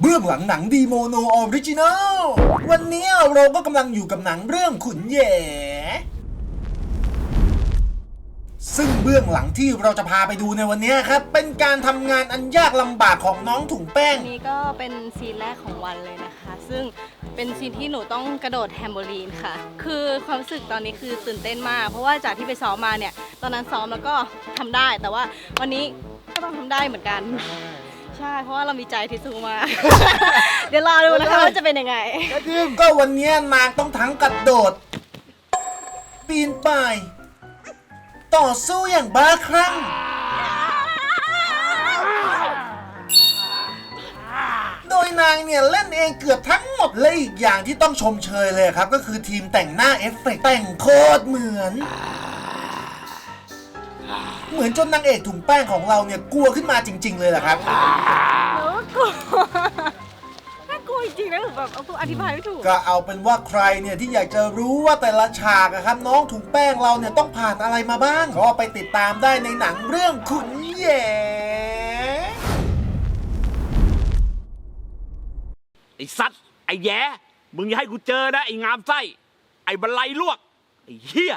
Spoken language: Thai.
เบื้องหลังหนังดีโมโนออริจินัล วันนี้เราก็กำลังอยู่กับหนังเรื่องขุนแย่ซึ่งเบื้องหลังที่เราจะพาไปดูในวันนี้ครับ เป็นการทำงานอันยากลำบากของน้องถุงแป้งนนี้ก็เป็นซีนแรกของวันเลยนะคะ ซึ่งเป็นซีนที่หนูต้องกระโดดแฮมโบลีนค่ะ คือความรู้สึกตอนนี้คือตื่นเต้นมาก เพราะว่าจากที่ไปซ้อมมาเนี่ย ตอนนั้นซ้อมแล้วก็ทำได้ แต่ว่าวันนี้ก็ต้องทำได้เหมือนกัน ใช่ เพราะว่าเรามีใจที่สูงมาก เดี๋ยวรอดูนะคะว่าจะเป็นยังไงก็วันนี้นางต้องทั้งกระโดด ปีนป่าย ต่อสู้อย่างบ้าคลั่ง โดยนางเนี่ยเล่นเองเกือบทั้งหมดเลยอีกอย่างที่ต้องชมเชยเลยครับ ก็คือทีมแต่งหน้าเอฟเฟกต์แต่งโคตรเหมือน เหมือนจนนางเอกถุงแป้งของเราเนี่ยกลัวขึ้นมาจริง ๆ เลยแหละครับหนูก็กลัวน่ากลัวจริงๆนะหนูแบบเอาตัวอธิบายไม่ถูก ก็เอาเป็นว่าใครเนี่ยที่อยากจะรู้ว่าแต่ละฉากอะครับ น้องถุงแป้งเราเนี่ยต้องผ่านอะไรมาบ้างก็ไปติดตามได้ในหนังเรื่องขุนแหย่ไอ้สัตว์ไอ้แย่มึงอย่าให้กูเจอนะไอ้งามไส้ ไอ้บันไลลวก ไอ้เหี้ย